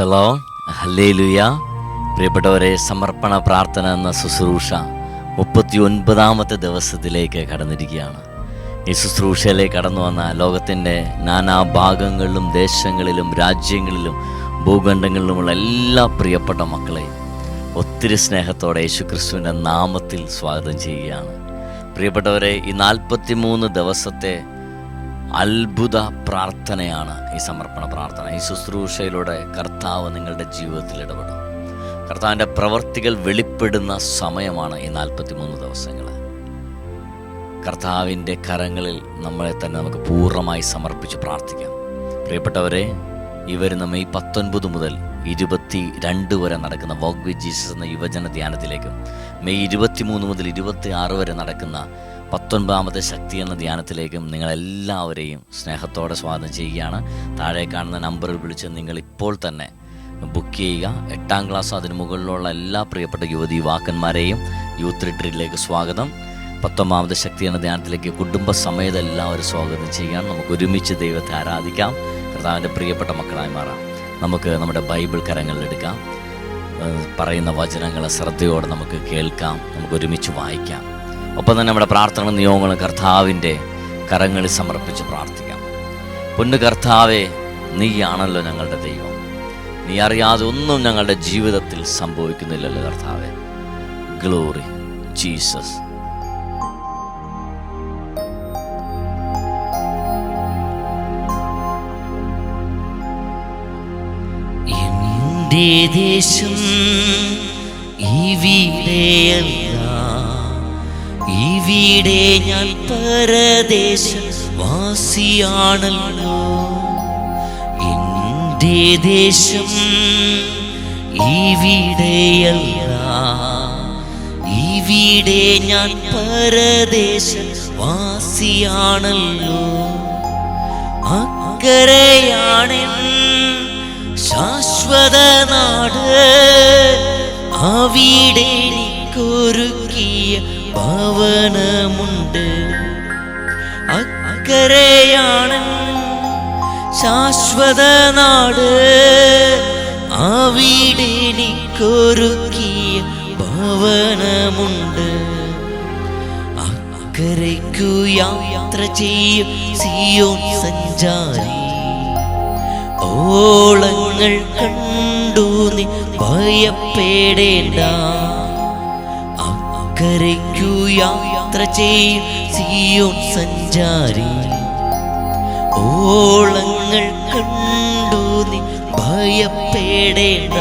പ്രൈസലോ hallelujah പ്രിയപ്പെട്ടവരെ സമർപ്പണ പ്രാർത്ഥന എന്ന ശുശ്രൂഷ മുപ്പത്തി ഒൻപതാമത്തെ ദിവസത്തിലേക്ക് കടന്നിരിക്കുകയാണ്. ഈ ശുശ്രൂഷയിലേക്ക് കടന്നു വന്ന ലോകത്തിന്റെ ഭാഗങ്ങളിലും ദേശങ്ങളിലും രാജ്യങ്ങളിലും ഭൂഖണ്ഡങ്ങളിലുമുള്ള എല്ലാ പ്രിയപ്പെട്ട മക്കളെ ഒത്തിരി സ്നേഹത്തോടെ യേശു ക്രിസ്തുവിന്റെ നാമത്തിൽ സ്വാഗതം ചെയ്യുകയാണ്. പ്രിയപ്പെട്ടവരെ ഈ നാൽപ്പത്തി മൂന്ന് ദിവസത്തെ അത്ഭുത പ്രാർത്ഥനയാണ് ഈ സമർപ്പണ പ്രാർത്ഥന. ഈ ശുശ്രൂഷയിലൂടെ കർത്താവ് നിങ്ങളുടെ ജീവിതത്തിൽ ഇടപെടും. കർത്താവിന്റെ പ്രവർത്തികൾ വെളിപ്പെടുന്ന സമയമാണ് ഈ നാൽപ്പത്തി മൂന്ന് ദിവസങ്ങൾ. കർത്താവിന്റെ കരങ്ങളിൽ നമ്മളെ തന്നെ നമുക്ക് പൂർണമായി സമർപ്പിച്ച് പ്രാർത്ഥിക്കാം. പ്രിയപ്പെട്ടവരെ ഈ വരുന്ന മെയ് പത്തൊൻപത് മുതൽ ഇരുപത്തി രണ്ട് വരെ നടക്കുന്ന വോക്ക് വിത്ത് ജീസസ് എന്ന യുവജന ധ്യാനത്തിലേക്കും മെയ് ഇരുപത്തി മൂന്ന് മുതൽ ഇരുപത്തി ആറ് വരെ നടക്കുന്ന പത്തൊൻപതാമത്തെ ശക്തി എന്ന ധ്യാനത്തിലേക്കും നിങ്ങളെല്ലാവരെയും സ്നേഹത്തോടെ സ്വാഗതം ചെയ്യുകയാണ്. താഴെ കാണുന്ന നമ്പറിൽ വിളിച്ച് നിങ്ങൾ ഇപ്പോൾ തന്നെ ബുക്ക് ചെയ്യുക. എട്ടാം ക്ലാസ് അതിന് മുകളിലുള്ള എല്ലാ പ്രിയപ്പെട്ട യുവതി യുവാക്കന്മാരെയും യൂത്ത് റിട്രീറ്റിലേക്ക് സ്വാഗതം. പത്തൊമ്പതാമത്തെ ശക്തി എന്ന ധ്യാനത്തിലേക്ക് കുടുംബസമേത എല്ലാവരും സ്വാഗതം ചെയ്യാൻ നമുക്ക് ഒരുമിച്ച് ദൈവത്തെ ആരാധിക്കാം. കർത്താവിന്റെ പ്രിയപ്പെട്ട മക്കളായി മാറാം. നമുക്ക് നമ്മുടെ ബൈബിൾ കരങ്ങളിലെടുക്കാം പറയുന്ന വചനങ്ങളെ ശ്രദ്ധയോടെ നമുക്ക് കേൾക്കാം. നമുക്ക് ഒരുമിച്ച് വായിക്കാം. ഒപ്പം തന്നെ നമ്മുടെ പ്രാർത്ഥന നിയോഗങ്ങളും കർത്താവിന്റെ കരങ്ങളിൽ സമർപ്പിച്ച് പ്രാർത്ഥിക്കാം. പൊന്നു കർത്താവെ നീയാണല്ലോ ഞങ്ങളുടെ ദൈവം. നീ അറിയാതെ ഒന്നും ഞങ്ങളുടെ ജീവിതത്തിൽ സംഭവിക്കുന്നില്ലല്ലോ കർത്താവെ. ഗ്ലോറി ജീസസ് ദേശം ഇവിടെയല്ല ഇവിടെ ഞാൻ പരദേശ വാസിയാണല്ലോ എന്റെ ദേശം ഈ ഇവിടെ ഞാൻ പരദേശ വാസിയാണല്ലോ അക്കരയാണെൻ ശാശ്വത നാട് അവിടെ എനിക്കൊരുക്കിയ ഭവനമുണ്ട് അക്കരയാണ് ശാശ്വത നാട്. ആ വീടിനിക്കൊരുക്കിയ ഭവനമുണ്ട്. അക്കരയ്ക്കു യാത്ര ചെയ്യും സിയോൻ സഞ്ചാരി. ഓളങ്ങൾ കണ്ടു നീ ഭയപ്പെടേണ്ട. അക്കരയ്ക്കു യാത്ര ചെയ്യും സിയോൻ സഞ്ചാരി. ഓളങ്ങൾ കണ്ടു നീ ഭയപ്പെടേണ്ട.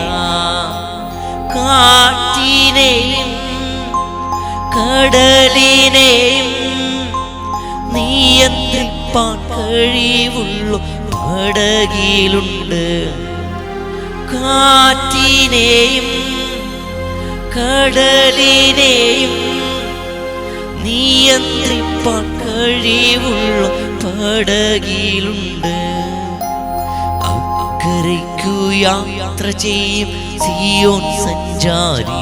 കാറ്റിനെയും കടലിനെയും നിയന്ത്രിപ്പാൻ കഴിവുള്ളു? പടകിലുണ്ട് കാറ്റിനെയും കടലിനെയും നിയന്ത്രിപ്പാൻ കഴിവുള്ള പടകിലുണ്ട്. അക്കരയ്ക്കു യാത്ര ചെയ്യും സിയോൻ സഞ്ചാരി.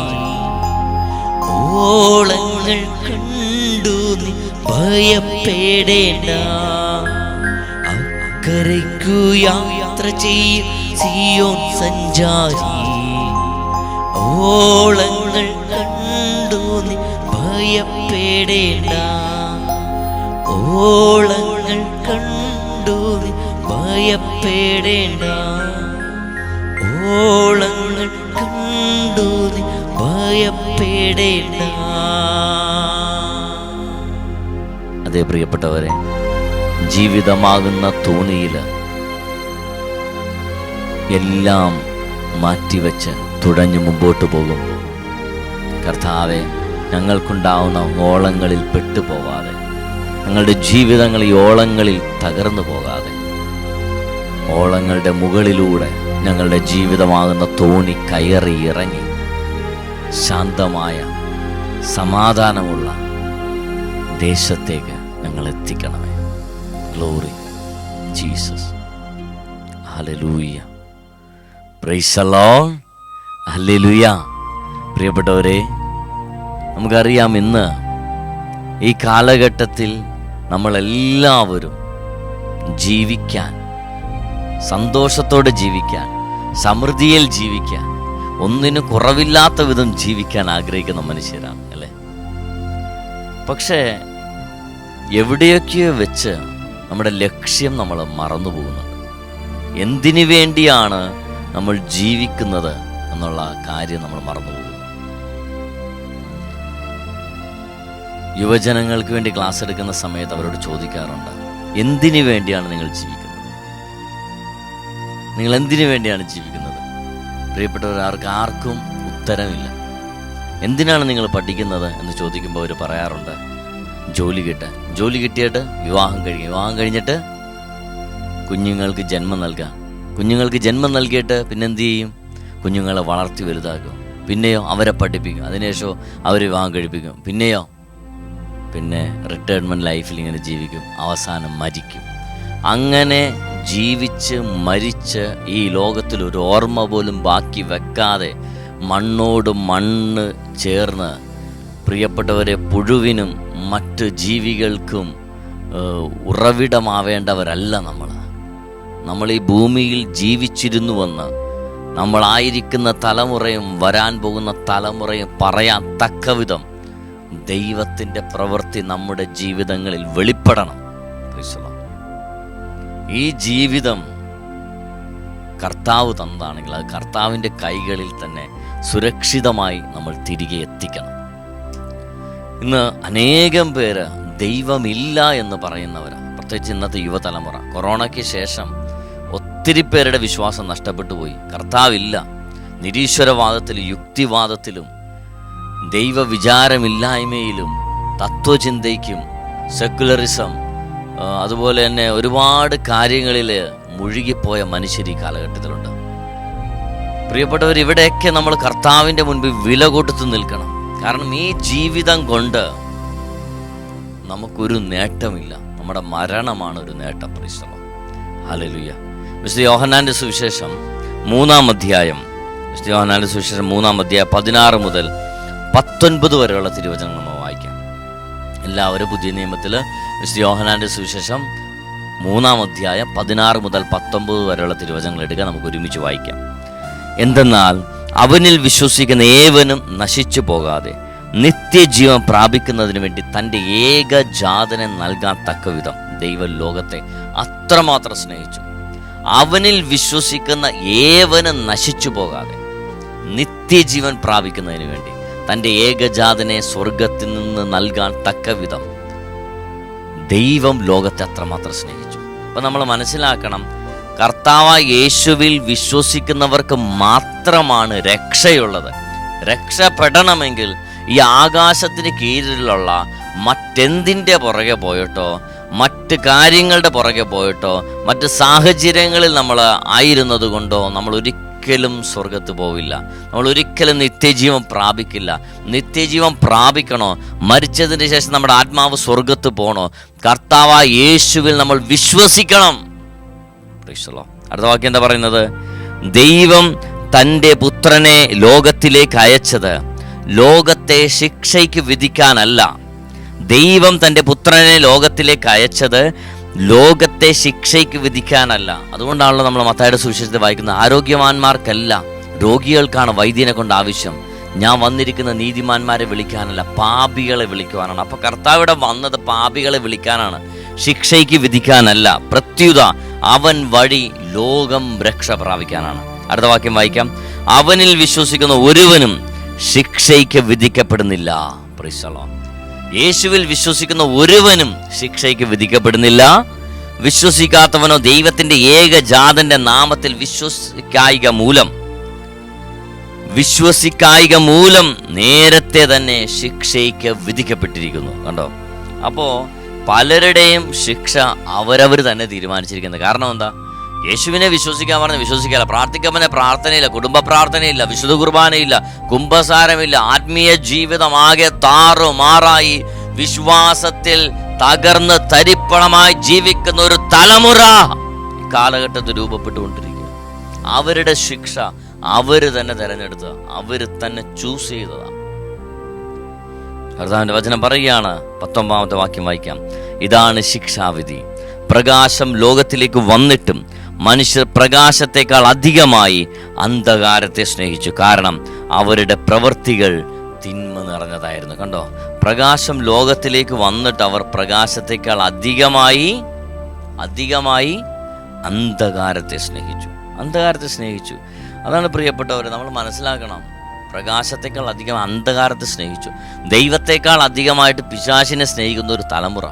ഓളങ്ങൾ കണ്ടു നീ ഭയപ്പെടേണ്ട. അക്കരയ്ക്കു യാത്ര ചെയ്യും സിയോൻ സഞ്ചാരി. ഓളങ്ങൾ കണ്ടു നീ ഭയപ്പെടേണ്ട. ഓളങ്ങൾ കണ്ടു നീ ഭയപ്പെടേണ്ട. ഓളങ്ങൾ കണ്ടു നീ ഭയപ്പെടേണ്ട. അതേ പ്രിയപ്പെട്ടവരെ ജീവിതമാകുന്ന തോണിയിൽ എല്ലാം മാറ്റിവെച്ച് തുഴഞ്ഞു മുമ്പോട്ട് പോകും. കർത്താവെ ഞങ്ങൾക്കുണ്ടാവുന്ന ഓളങ്ങളിൽ പെട്ടുപോകാതെ ഞങ്ങളുടെ ജീവിതങ്ങൾ ഈ ഓളങ്ങളിൽ തകർന്നു പോകാതെ ഓളങ്ങളുടെ മുകളിലൂടെ ഞങ്ങളുടെ ജീവിതമാകുന്ന തോണി കയറി ഇറങ്ങി ശാന്തമായ സമാധാനമുള്ള ദേശത്തേക്ക് ഞങ്ങൾ എത്തിക്കണമേ ഗ്ലോറി ജീസസ് ഹലലൂയ ഹല്ലേലൂയ. പ്രിയപ്പെട്ടവരെ നമുക്കറിയാം ഇന്ന് ഈ കാലഘട്ടത്തിൽ നമ്മളെല്ലാവരും ജീവിക്കാൻ സന്തോഷത്തോടെ ജീവിക്കാൻ സമൃദ്ധിയിൽ ജീവിക്കാൻ ഒന്നിനു കുറവില്ലാത്ത വിധം ജീവിക്കാൻ ആഗ്രഹിക്കുന്ന മനുഷ്യരാണ് അല്ലേ? പക്ഷേ എവിടെയൊക്കെയോ വെച്ച് നമ്മുടെ ലക്ഷ്യം നമ്മൾ മറന്നു പോകുന്നുണ്ട് എന്തിനു വേണ്ടിയാണ് നമ്മൾ ജീവിക്കുന്നത്? എന്നുള്ള കാര്യം നമ്മൾ മറന്നുപോകും. യുവജനങ്ങൾക്ക് വേണ്ടി ക്ലാസ് എടുക്കുന്ന സമയത്ത് അവരോട് ചോദിക്കാറുണ്ട് എന്തിനു വേണ്ടിയാണ് നിങ്ങൾ ജീവിക്കുന്നത്? നിങ്ങൾ എന്തിനു വേണ്ടിയാണ് ജീവിക്കുന്നത്? പ്രിയപ്പെട്ടവരാർക്ക് ആർക്കും ഉത്തരമില്ല. എന്തിനാണ് നിങ്ങൾ പഠിക്കുന്നത് എന്ന് ചോദിക്കുമ്പോൾ അവർ പറയാറുണ്ട് ജോലി കിട്ട ജോലി കിട്ടിയിട്ട് വിവാഹം കഴിക്കുക വിവാഹം കഴിഞ്ഞിട്ട് കുഞ്ഞുങ്ങൾക്ക് ജന്മം നൽകുക കുഞ്ഞുങ്ങൾക്ക് ജന്മം നൽകിയിട്ട് പിന്നെന്ത് ചെയ്യും? കുഞ്ഞുങ്ങളെ വളർത്തി വലുതാക്കും. പിന്നെയോ അവരെ പഠിപ്പിക്കും. അതിനുശേഷം അവർ വിവാഹം കഴിപ്പിക്കും. പിന്നെയോ? പിന്നെ റിട്ടയർമെന്റ് ലൈഫിൽ ഇങ്ങനെ ജീവിക്കും. അവസാനം മരിക്കും. അങ്ങനെ ജീവിച്ച് മരിച്ച് ഈ ലോകത്തിൽ ഒരു ഓർമ്മ പോലും ബാക്കി വെക്കാതെ മണ്ണോട് മണ്ണ് ചേർന്ന് പ്രിയപ്പെട്ടവരെ പുഴുവിനും മറ്റ് ജീവികൾക്കും ഉറവിടമാവേണ്ടവരല്ല നമ്മൾ നമ്മൾ ഈ ഭൂമിയിൽ ജീവിച്ചിരുന്നുവെന്ന് നമ്മളായിരിക്കുന്ന തലമുറയും വരാൻ പോകുന്ന തലമുറയും പറയാൻ തക്കവിധം ദൈവത്തിന്റെ പ്രവൃത്തി നമ്മുടെ ജീവിതങ്ങളിൽ വെളിപ്പെടണം. ഈ ജീവിതം കർത്താവ് തന്നതാണെങ്കിൽ അത് കർത്താവിന്റെ കൈകളിൽ തന്നെ സുരക്ഷിതമായി നമ്മൾ തിരികെ എത്തിക്കണം. ഇന്ന് അനേകം പേര് ദൈവമില്ല എന്ന് പറയുന്നവരാണ്. പ്രത്യേകിച്ച് ഇന്നത്തെ യുവതലമുറ. കൊറോണയ്ക്ക് ശേഷം ഒത്തിരി പേരുടെ വിശ്വാസം നഷ്ടപ്പെട്ടു പോയി. കർത്താവില്ല. നിരീശ്വരവാദത്തിലും യുക്തിവാദത്തിലും ദൈവവിചാരമില്ലായ്മയിലും തത്വചിന്തയ്ക്കും സെക്കുലറിസം അതുപോലെ തന്നെ ഒരുപാട് കാര്യങ്ങളിൽ മുഴുകിപ്പോയ മനുഷ്യർ ഈ കാലഘട്ടത്തിലുണ്ട്. പ്രിയപ്പെട്ടവർ ഇവിടെയൊക്കെ നമ്മൾ കർത്താവിന്റെ മുൻപിൽ വില കൊടുത്ത് നിൽക്കണം. കാരണം ഈ ജീവിതം കൊണ്ട് നമുക്കൊരു നേട്ടമില്ല. നമ്മുടെ മരണമാണ് ഒരു നേട്ടം പരിശ്രമം. ഹലലുയ വിശുദ്ധ യോഹന്നാന്റെ സുവിശേഷം മൂന്നാം അധ്യായം. വിശുദ്ധ യോഹന്നാന്റെ സുവിശേഷം മൂന്നാം അധ്യായം പതിനാറ് മുതൽ പത്തൊൻപത് വരെയുള്ള തിരുവചനം നമ്മൾ വായിക്കാം. എല്ലാവരും പുതിയ നിയമത്തിൽ വിശുദ്ധ യോഹനാന്റെ സുവിശേഷം മൂന്നാം അധ്യായം പതിനാറ് മുതൽ പത്തൊമ്പത് വരെയുള്ള തിരുവചനങ്ങൾ എടുക്കുക നമുക്ക് ഒരുമിച്ച് വായിക്കാം. എന്തെന്നാൽ അവനിൽ വിശ്വസിക്കുന്ന ഏവനും നശിച്ചു പോകാതെ നിത്യജീവൻ പ്രാപിക്കുന്നതിന് വേണ്ടി തന്റെ ഏകജാതനെ നൽകാൻ തക്കവിധം ദൈവം ലോകത്തെ അത്രമാത്രം സ്നേഹിച്ചു. അവനിൽ വിശ്വസിക്കുന്ന ഏവനും നശിച്ചു പോകാതെ നിത്യജീവൻ പ്രാപിക്കുന്നതിന് വേണ്ടി തന്റെ ഏകജാതനെ സ്വർഗത്തിൽ നിന്ന് നൽകാൻ തക്കവിധം ദൈവം ലോകത്തെ അത്രമാത്രം സ്നേഹിച്ചു. അപ്പം നമ്മൾ മനസ്സിലാക്കണം കർത്താവ് യേശുവിൽ വിശ്വസിക്കുന്നവർക്ക് മാത്രമാണ് രക്ഷയുള്ളത്. രക്ഷപ്പെടണമെങ്കിൽ ഈ ആകാശത്തിന് കീഴിലുള്ള മറ്റെന്തിന്റെ പുറകെ പോയിട്ടോ മറ്റ് കാര്യങ്ങളുടെ പുറകെ പോയിട്ടോ മറ്റ് സാഹചര്യങ്ങളിൽ നമ്മൾ ആയിരുന്നത് കൊണ്ടോ നമ്മൾ ഒരിക്കലും സ്വർഗത്ത് പോവില്ല. നമ്മൾ ഒരിക്കലും നിത്യജീവൻ പ്രാപിക്കില്ല. നിത്യജീവൻ പ്രാപിക്കണോ? മരിച്ചതിന് ശേഷം നമ്മുടെ ആത്മാവ് സ്വർഗത്ത് പോകണോ കർത്താവ യേശുവിൽ നമ്മൾ വിശ്വസിക്കണം. അടുത്ത വാക്യം എന്താ പറയുന്നത്? ദൈവം തന്റെ പുത്രനെ ലോകത്തിലേക്ക് അയച്ചത്. ലോകത്തെ ശിക്ഷയ്ക്ക് വിധിക്കാനല്ല. ദൈവം തന്റെ പുത്രനെ ലോകത്തിലേക്ക് അയച്ചത് ലോകത്തെ ശിക്ഷയ്ക്ക് വിധിക്കാനല്ല. അതുകൊണ്ടാണല്ലോ നമ്മൾ മത്തായുടെ സുവിശേഷത്തെ വായിക്കുന്നത് ആരോഗ്യവാന്മാർക്കല്ല രോഗികൾക്കാണ് വൈദ്യനെ കൊണ്ട് ആവശ്യം. ഞാൻ വന്നിരിക്കുന്ന നീതിമാന്മാരെ വിളിക്കാനല്ല പാപികളെ വിളിക്കുവാനാണ്. അപ്പൊ കർത്താവിടെ വന്നത് പാപികളെ വിളിക്കാനാണ് ശിക്ഷയ്ക്ക് വിധിക്കാനല്ല. പ്രത്യുത അവൻ വഴി ലോകം രക്ഷ പ്രാപിക്കാനാണ്. അടുത്ത വാക്യം വായിക്കാം. അവനിൽ വിശ്വസിക്കുന്ന ഒരുവനും ശിക്ഷയ്ക്ക് വിധിക്കപ്പെടുന്നില്ല. Lord. യേശുവിൽ വിശ്വസിക്കുന്ന ഒരുവനും ശിക്ഷയ്ക്ക് വിധിക്കപ്പെടുന്നില്ല. വിശ്വസിക്കാത്തവനോ ദൈവത്തിന്റെ ഏകജാതന്റെ നാമത്തിൽ വിശ്വസിക്കായിക മൂലം. വിശ്വസിക്കായിക മൂലം നേരത്തെ തന്നെ ശിക്ഷയ്ക്ക് വിധിക്കപ്പെട്ടിരിക്കുന്നു. കണ്ടോ? അപ്പോ പലരുടെയും ശിക്ഷ അവരവർ തന്നെ തീരുമാനിച്ചിരിക്കുന്നത്. കാരണം എന്താ? യേശുവിനെ വിശ്വസിക്കാൻ പറഞ്ഞ് വിശ്വസിക്കാല്ല. പ്രാർത്ഥിക്കപ്പനെ പ്രാർത്ഥനയില്ല കുടുംബ പ്രാർത്ഥനയില്ല വിശുദ്ധ കുർബാനയില്ല കുംഭസാരമില്ല. ആത്മീയ ജീവിതമാകെ താറുമാറായി വിശ്വാസത്തിൽ തകർന്ന് തരിപ്പണമായി ജീവിക്കുന്ന ഒരു തലമുറ കാലഘട്ടത്തിൽ രൂപപ്പെട്ടുകൊണ്ടിരിക്കുക അവരുടെ ശിക്ഷ അവർ തന്നെ തെരഞ്ഞെടുത്ത അവർ തന്നെ ചൂസ് ചെയ്തതാണ് കർത്താവിന്റെ വചനം പറയുകയാണ്. പത്തൊമ്പതാമത്തെ വാക്യം വായിക്കാം. ഇതാണ് ശിക്ഷാവിധി. പ്രകാശം ലോകത്തിലേക്ക് വന്നിട്ടും മനുഷ്യർ പ്രകാശത്തെക്കാൾ അധികമായി അന്ധകാരത്തെ സ്നേഹിച്ചു. കാരണം അവരുടെ പ്രവൃത്തികൾ തിന്മ നിറഞ്ഞതായിരുന്നു. കണ്ടോ? പ്രകാശം ലോകത്തിലേക്ക് വന്നിട്ട് അവർ പ്രകാശത്തെക്കാൾ അധികമായി അധികമായി അന്ധകാരത്തെ സ്നേഹിച്ചു. അന്ധകാരത്തെ സ്നേഹിച്ചു. അതാണ് പ്രിയപ്പെട്ടവർ നമ്മൾ മനസ്സിലാക്കണം. പ്രകാശത്തെക്കാൾ അധികം അന്ധകാരത്തെ സ്നേഹിച്ചു. ദൈവത്തെക്കാൾ അധികമായിട്ട് പിശാചിനെ സ്നേഹിക്കുന്ന ഒരു തലമുറ.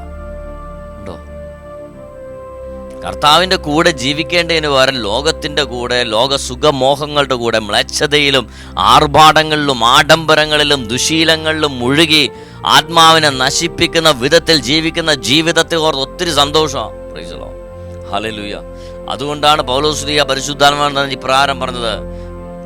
കർത്താവിന്റെ കൂടെ ജീവിക്കേണ്ടതിന് പകരം ലോകത്തിന്റെ കൂടെ ലോക സുഖമോഹങ്ങളുടെ കൂടെ മ്ലച്ഛതയിലും ആർഭാടങ്ങളിലും ആഡംബരങ്ങളിലും ദുശീലങ്ങളിലും മുഴുകി ആത്മാവിനെ നശിപ്പിക്കുന്ന വിധത്തിൽ ജീവിക്കുന്ന ജീവിതത്തെ ഓർത്ത് ഒത്തിരി സന്തോഷമാണ്. പ്രൈസലോ ഹലലുയ അതുകൊണ്ടാണ് പൗലോസ്ലിയ പരിശുദ്ധാത്മാൻ ഇപ്രകാരം പറഞ്ഞത്.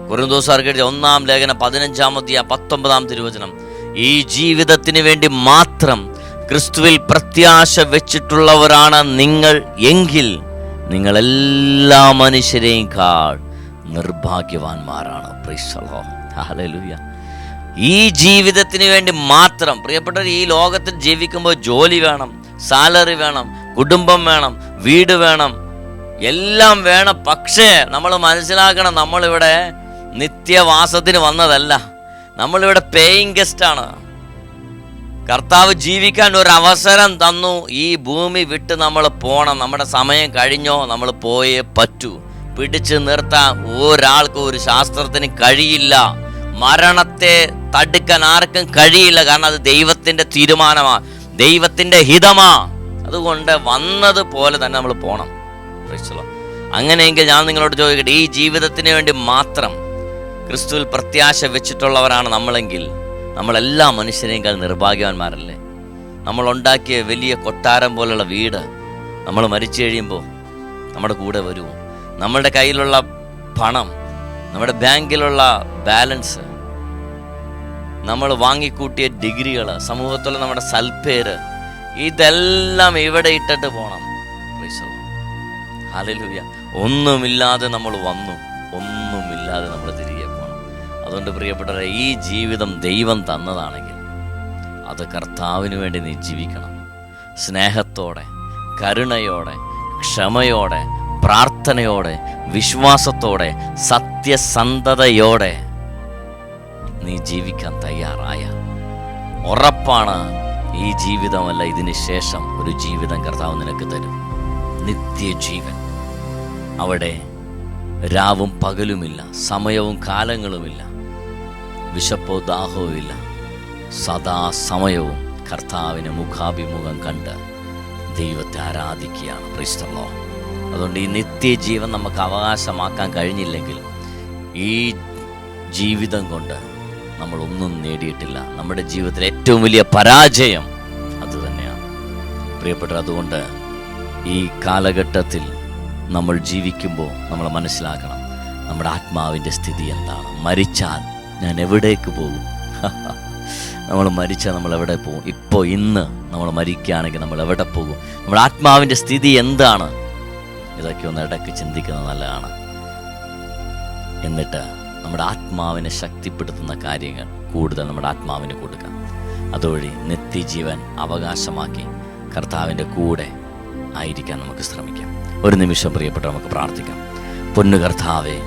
കുറുന്തോസാർക്ക് എഴുതിയ ഒന്നാം ലേഖനം പതിനഞ്ചാമത്തെ പത്തൊമ്പതാം തിരുവചനം. ഈ ജീവിതത്തിന് വേണ്ടി മാത്രം ക്രിസ്തുവിൽ പ്രത്യാശ വെച്ചിട്ടുള്ളവരാണ് നിങ്ങൾ എങ്കിൽ നിങ്ങൾ എല്ലാ മനുഷ്യരെയും കാൾ നിർഭാഗ്യവാന്മാരാണ് ഈ ജീവിതത്തിന് വേണ്ടി മാത്രം പ്രിയപ്പെട്ടവർ ഈ ലോകത്തിൽ ജീവിക്കുമ്പോൾ ജോലി വേണം സാലറി വേണം കുടുംബം വേണം വീട് വേണം എല്ലാം വേണം. പക്ഷേ നമ്മൾ മനസ്സിലാക്കണം നമ്മളിവിടെ നിത്യവാസത്തിന് വന്നതല്ല. നമ്മളിവിടെ പേയിങ് ഗസ്റ്റാണ് കർത്താവ് ജീവിക്കാൻ ഒരു അവസരം തന്നു. ഈ ഭൂമി വിട്ട് നമ്മൾ പോണം. നമ്മുടെ സമയം കഴിഞ്ഞോ നമ്മൾ പോയേ പറ്റൂ. പിടിച്ചു നിർത്താൻ ഒരാൾക്കും ഒരു ശാസ്ത്രത്തിന് കഴിയില്ല. മരണത്തെ തടുക്കാൻ ആർക്കും കഴിയില്ല. കാരണം അത് ദൈവത്തിന്റെ തീരുമാനമാ. ദൈവത്തിന്റെ ഹിതമാ. അതുകൊണ്ട് വന്നതുപോലെ തന്നെ നമ്മൾ പോണം. അങ്ങനെയെങ്കിൽ ഞാൻ നിങ്ങളോട് ചോദിക്കട്ടെ ഈ ജീവിതത്തിന് വേണ്ടി മാത്രം ക്രിസ്തുവിൽ പ്രത്യാശ വെച്ചിട്ടുള്ളവരാണ് നമ്മളെങ്കിൽ നമ്മളെല്ലാ മനുഷ്യനേക്കാൾ നിർഭാഗ്യവാന്മാരല്ലേ? നമ്മൾ ഉണ്ടാക്കിയ വലിയ കൊട്ടാരം പോലുള്ള വീട് നമ്മൾ മരിച്ചു കഴിയുമ്പോൾ നമ്മുടെ കൂടെ വരുമോ? നമ്മളുടെ കയ്യിലുള്ള പണം നമ്മുടെ ബാങ്കിലുള്ള ബാലൻസ് നമ്മൾ വാങ്ങിക്കൂട്ടിയ ഡിഗ്രികൾ സമൂഹത്തിലുള്ള നമ്മുടെ സൽപ്പേര് ഇതെല്ലാം ഇവിടെ ഇട്ടിട്ട് പോകണം ഒന്നുമില്ലാതെ നമ്മൾ വന്നു. ഒന്നുമില്ലാതെ നമ്മൾ തിരികെ അതുകൊണ്ട് പ്രിയപ്പെട്ടവരെ ഈ ജീവിതം ദൈവം തന്നതാണെങ്കിൽ അത് കർത്താവിന് വേണ്ടി നീ ജീവിക്കണം. സ്നേഹത്തോടെ കരുണയോടെ ക്ഷമയോടെ പ്രാർത്ഥനയോടെ വിശ്വാസത്തോടെ സത്യസന്ധതയോടെ നീ ജീവിക്കാൻ തയ്യാറായ ഉറപ്പാണ് ഈ ജീവിതമല്ല ഇതിന് ശേഷം ഒരു ജീവിതം കർത്താവ് നിനക്ക് തരും. നിത്യജീവൻ. അവിടെ രാവും പകലുമില്ല സമയവും കാലങ്ങളുമില്ല. വിശപ്പോ ദാഹവും ഇല്ല സദാ സമയവും കർത്താവിനെ മുഖാഭിമുഖം കണ്ട് ദൈവത്തെ ആരാധിക്കുകയാണ്. പ്രിസ്തമോ അതുകൊണ്ട് ഈ നിത്യജീവൻ നമുക്ക് അവകാശമാക്കാൻ കഴിഞ്ഞില്ലെങ്കിൽ ഈ ജീവിതം കൊണ്ട് നമ്മൾ ഒന്നും നേടിയിട്ടില്ല. നമ്മുടെ ജീവിതത്തിലെ ഏറ്റവും വലിയ പരാജയം അത് തന്നെയാണ്. പ്രിയപ്പെട്ട അതുകൊണ്ട് ഈ കാലഘട്ടത്തിൽ നമ്മൾ ജീവിക്കുമ്പോൾ നമ്മൾ മനസ്സിലാക്കണം നമ്മുടെ ആത്മാവിന്റെ സ്ഥിതി എന്താണ്. മരിച്ചാൽ ഞാൻ എവിടേക്ക് പോകും? നമ്മൾ മരിച്ചാൽ നമ്മൾ എവിടെ പോകും? ഇപ്പോൾ ഇന്ന് നമ്മൾ മരിക്കുകയാണെങ്കിൽ നമ്മൾ എവിടെ പോകും? നമ്മുടെ ആത്മാവിന്റെ സ്ഥിതി എന്താണ്? ഇതൊക്കെ ഒന്ന് ഇടയ്ക്ക് ചിന്തിക്കുന്നത് നല്ലതാണ്. എന്നിട്ട് നമ്മുടെ ആത്മാവിനെ ശക്തിപ്പെടുത്തുന്ന കാര്യങ്ങൾ കൂടുതൽ നമ്മുടെ ആത്മാവിന് കൊടുക്കാം. അതുവഴി നിത്യജീവൻ അവകാശമാക്കി കർത്താവിന്റെ കൂടെ ആയിരിക്കാൻ നമുക്ക് ശ്രമിക്കാം. ഒരു നിമിഷം പ്രിയപ്പെട്ട് നമുക്ക് പ്രാർത്ഥിക്കാം. പൊന്നു കർത്താവെ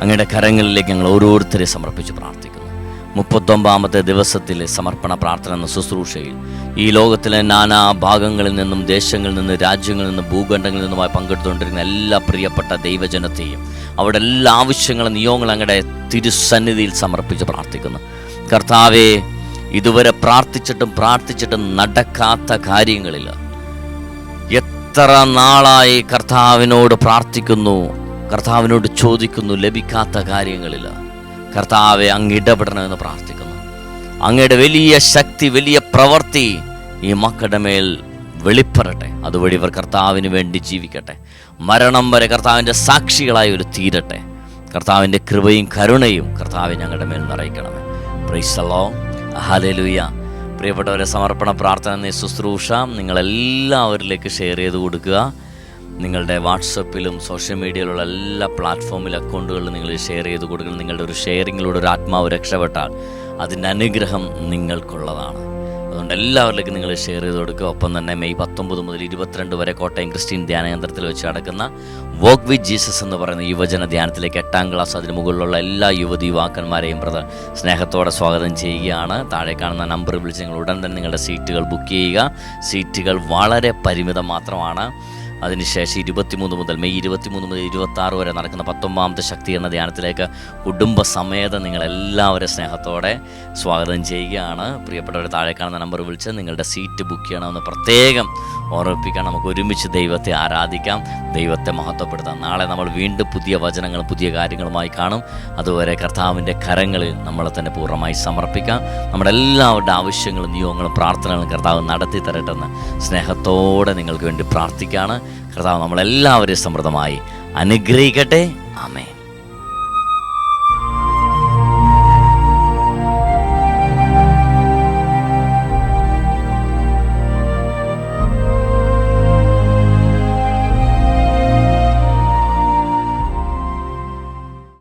അങ്ങയുടെ കരങ്ങളിലേക്ക് ഞങ്ങൾ ഓരോരുത്തരെ സമർപ്പിച്ച് പ്രാർത്ഥിക്കുന്നു. മുപ്പത്തൊമ്പതാമത്തെ ദിവസത്തിലെ സമർപ്പണ പ്രാർത്ഥന എന്ന ശുശ്രൂഷയിൽ ഈ ലോകത്തിലെ നാനാ ഭാഗങ്ങളിൽ നിന്നും ദേശങ്ങളിൽ നിന്ന് രാജ്യങ്ങളിൽ നിന്നും ഭൂഖണ്ഡങ്ങളിൽ നിന്നുമായി പങ്കെടുത്തുകൊണ്ടിരിക്കുന്ന എല്ലാ പ്രിയപ്പെട്ട ദൈവജനത്തെയും അവിടെ എല്ലാ ആവശ്യങ്ങളും നിയോഗങ്ങളും അങ്ങയുടെ തിരുസന്നിധിയിൽ സമർപ്പിച്ച് പ്രാർത്ഥിക്കുന്നു. കർത്താവെ ഇതുവരെ പ്രാർത്ഥിച്ചിട്ടും പ്രാർത്ഥിച്ചിട്ടും നടക്കാത്ത കാര്യങ്ങളിൽ എത്ര നാളായി കർത്താവിനോട് പ്രാർത്ഥിക്കുന്നു കർത്താവിനോട് ചോദിക്കുന്നു ലഭിക്കാത്ത കാര്യങ്ങളിൽ. കർത്താവെ അങ്ങ് ഇടപെടണമെന്ന് പ്രാർത്ഥിക്കുന്നു. അങ്ങയുടെ വലിയ ശക്തി വലിയ പ്രവൃത്തി ഈ മക്കളുടെ മേൽ വെളിപ്പെടട്ടെ. അതുവഴി ഇവർ കർത്താവിന് വേണ്ടി ജീവിക്കട്ടെ. മരണം വരെ കർത്താവിന്റെ സാക്ഷികളായി ഒരു തീരട്ടെ. കർത്താവിന്റെ കൃപയും കരുണയും കർത്താവ് ഞങ്ങളുടെ മേൽ നിറയിക്കണമേ. പ്രൈസലോ ഹലലുയ പ്രിയപ്പെട്ടവരെ സമർപ്പണ പ്രാർത്ഥന ശുശ്രൂഷ നിങ്ങളെല്ലാവരിലേക്ക് ഷെയർ ചെയ്ത് കൊടുക്കുക. നിങ്ങളുടെ വാട്സപ്പിലും സോഷ്യൽ മീഡിയയിലുള്ള എല്ലാ പ്ലാറ്റ്ഫോമിൽ അക്കൗണ്ടുകളിലും നിങ്ങൾ ഷെയർ ചെയ്ത് കൊടുക്കണം. നിങ്ങളുടെ ഒരു ഷെയറിങ്ങിലൂടെ ഒരു ആത്മാവ് രക്ഷപ്പെട്ടാൽ അതിന്റെ അനുഗ്രഹം നിങ്ങൾക്കുള്ളതാണ്. അതുകൊണ്ട് എല്ലാവരിലേക്കും നിങ്ങൾ ഷെയർ ചെയ്ത് കൊടുക്കുക. ഒപ്പം തന്നെ മെയ് പത്തൊമ്പത് മുതൽ ഇരുപത്തിരണ്ട് വരെ കോട്ടയം ക്രിസ്ത്യൻ ധ്യാന കേന്ദ്രത്തിൽ വെച്ച് നടക്കുന്ന വോക്ക് വിത്ത് ജീസസ് എന്ന് പറയുന്ന യുവജന ധ്യാനത്തിലേക്ക് എട്ടാം ക്ലാസ് അതിന് മുകളിലുള്ള എല്ലാ യുവതി യുവാക്കന്മാരെയും ബ്രദർ സ്നേഹത്തോടെ സ്വാഗതം ചെയ്യുകയാണ്. താഴെ കാണുന്ന നമ്പർ വിളിച്ച് നിങ്ങൾ ഉടൻ തന്നെ നിങ്ങളുടെ സീറ്റുകൾ ബുക്ക് ചെയ്യുക. സീറ്റുകൾ വളരെ പരിമിതം മാത്രമാണ്. അതിനുശേഷം ഇരുപത്തിമൂന്ന് മുതൽ മെയ് ഇരുപത്തിമൂന്ന് മുതൽ ഇരുപത്തി വരെ നടക്കുന്ന പത്തൊമ്പതാമത്തെ ശക്തി എന്ന ധ്യാനത്തിലേക്ക് കുടുംബസമേതം നിങ്ങളെല്ലാവരും സ്നേഹത്തോടെ സ്വാഗതം ചെയ്യുകയാണ്. പ്രിയപ്പെട്ടവർ താഴെ കാണുന്ന നമ്പർ വിളിച്ച് നിങ്ങളുടെ സീറ്റ് ബുക്ക് ചെയ്യണമെന്ന് പ്രത്യേകം ഓർമ്മിപ്പിക്കാൻ നമുക്ക് ഒരുമിച്ച് ദൈവത്തെ ആരാധിക്കാം ദൈവത്തെ മഹത്വപ്പെടുത്താം. നാളെ നമ്മൾ വീണ്ടും പുതിയ വചനങ്ങളും പുതിയ കാര്യങ്ങളുമായി കാണും. അതുവരെ കർത്താവിന്റെ കരങ്ങളിൽ നമ്മളെ തന്നെ പൂർണമായി സമർപ്പിക്കാം. നമ്മുടെ എല്ലാവരുടെ ആവശ്യങ്ങളും നിയോഗങ്ങളും പ്രാർത്ഥനകളും കർത്താവ് നടത്തി തരട്ടെന്ന് സ്നേഹത്തോടെ നിങ്ങൾക്ക് വേണ്ടി പ്രാർത്ഥിക്കുകയാണ്. കർത്താവ് നമ്മളെല്ലാവരെയും സമൃദ്ധമായി അനുഗ്രഹിക്കട്ടെ. ആമേൻ.